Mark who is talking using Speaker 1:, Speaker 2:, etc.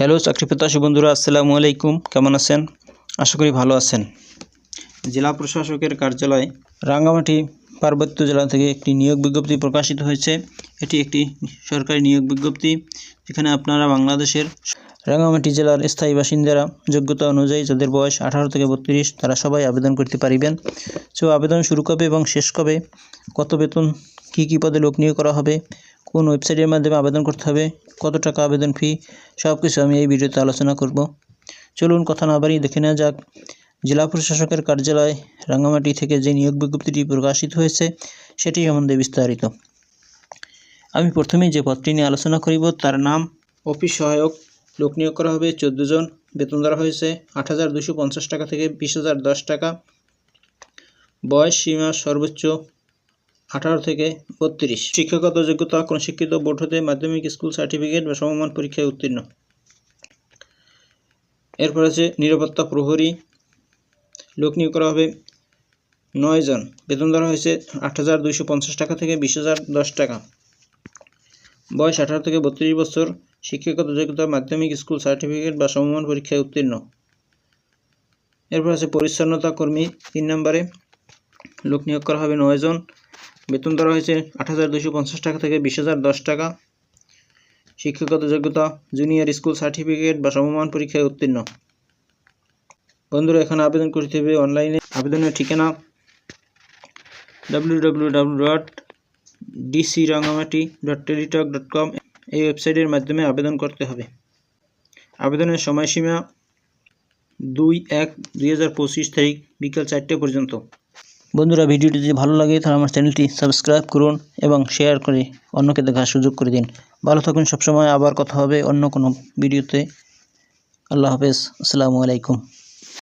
Speaker 1: Hello চাকরি প্রত্যাশী বন্ধুরা, আসসালামু আলাইকুম। কেমন আছেন? আশা করি ভালো আছেন। জেলা প্রশাসকের কার্যালয় রাঙ্গামাটি পার্বত্য জেলা থেকে একটি নিয়োগ বিজ্ঞপ্তি প্রকাশিত হয়েছে। এটি একটি সরকারি নিয়োগ বিজ্ঞপ্তি এখানে আপনারা বাংলাদেশের রাঙ্গামাটি জেলার স্থায়ী বাসিন্দারা যোগ্যতা অনুযায়ী যাদের বয়স আঠারো থেকে বত্রিশ, তারা সবাই আবেদন করতে পারিবেন। সো, আবেদন শুরু কবে এবং শেষ কবে? কত বেতন, কী কী পদে লোক নিয়োগ করা হবে? কোন ওয়েবসাইটের মাধ্যমে আবেদন করতে হবে, কত টাকা আবেদন ফি সব কিছু আমি এই ভিডিওতে আলোচনা করব। চলুন কথা না বাড়িয়ে দেখে নেওয়া যাক। জেলা প্রশাসকের কার্যালয় রাঙ্গামাটি থেকে যে নিয়োগ বিজ্ঞপ্তিটি প্রকাশিত হয়েছে, সেটি সম্বন্ধে বিস্তারিত। আমি প্রথমেই যে পদটি নিয়ে আলোচনা করিব, তার নাম অফিস সহায়ক, লোক নিয়োগ করা হবে চোদ্দ জন, বেতন ধরা হয়েছে আট টাকা থেকে বিশ টাকা। বয়স সীমা সর্বোচ্চ আঠারো থেকে বত্রিশ। শিক্ষাগত যোগ্যতা কোন শিক্ষিত বোর্ড হতে মাধ্যমিক স্কুল সার্টিফিকেট বা সমমান পরীক্ষায় উত্তীর্ণ। এরপর আছে নিরাপত্তা প্রহরী। লোক নিয়োগ করা হবে নয় জন। বেতন ধরা হয়েছে আট হাজার দুইশো পঞ্চাশ টাকা থেকে বিশ হাজার দশ টাকা। বয়স আঠারো থেকে বত্রিশ বছর। শিক্ষাগত যোগ্যতা মাধ্যমিক স্কুল সার্টিফিকেট বা সমমান পরীক্ষায় উত্তীর্ণ। এরপর আছে পরিচ্ছন্নতা কর্মী তিন নম্বরে। লোক নিয়োগ করা হবে নয় জন। বেতন ধরা হয়েছে আট টাকা থেকে বিশ টাকা। শিক্ষাগত যোগ্যতা জুনিয়র স্কুল সার্টিফিকেট বা সমমান পরীক্ষায় উত্তীর্ণ। বন্ধুরা, এখানে আবেদন করতে হবে অনলাইনে আবেদনের ঠিকানা কম এই ওয়েবসাইটের মাধ্যমে আবেদন করতে হবে। আবেদনের সময়সীমা দুই এক দুই তারিখ বিকাল চারটে পর্যন্ত। বন্ধুরা, ভিডিওটি যদি ভালো লাগে, তাহলে আমার চ্যানেলটি সাবস্ক্রাইব করুন এবং শেয়ার করে অন্যকে দেখার সুযোগ করে দিন। ভালো থাকুন, সবসময় আবার কথা হবে অন্য কোনো ভিডিওতে। আল্লাহ হাফেজ। আসসালামু আলাইকুম।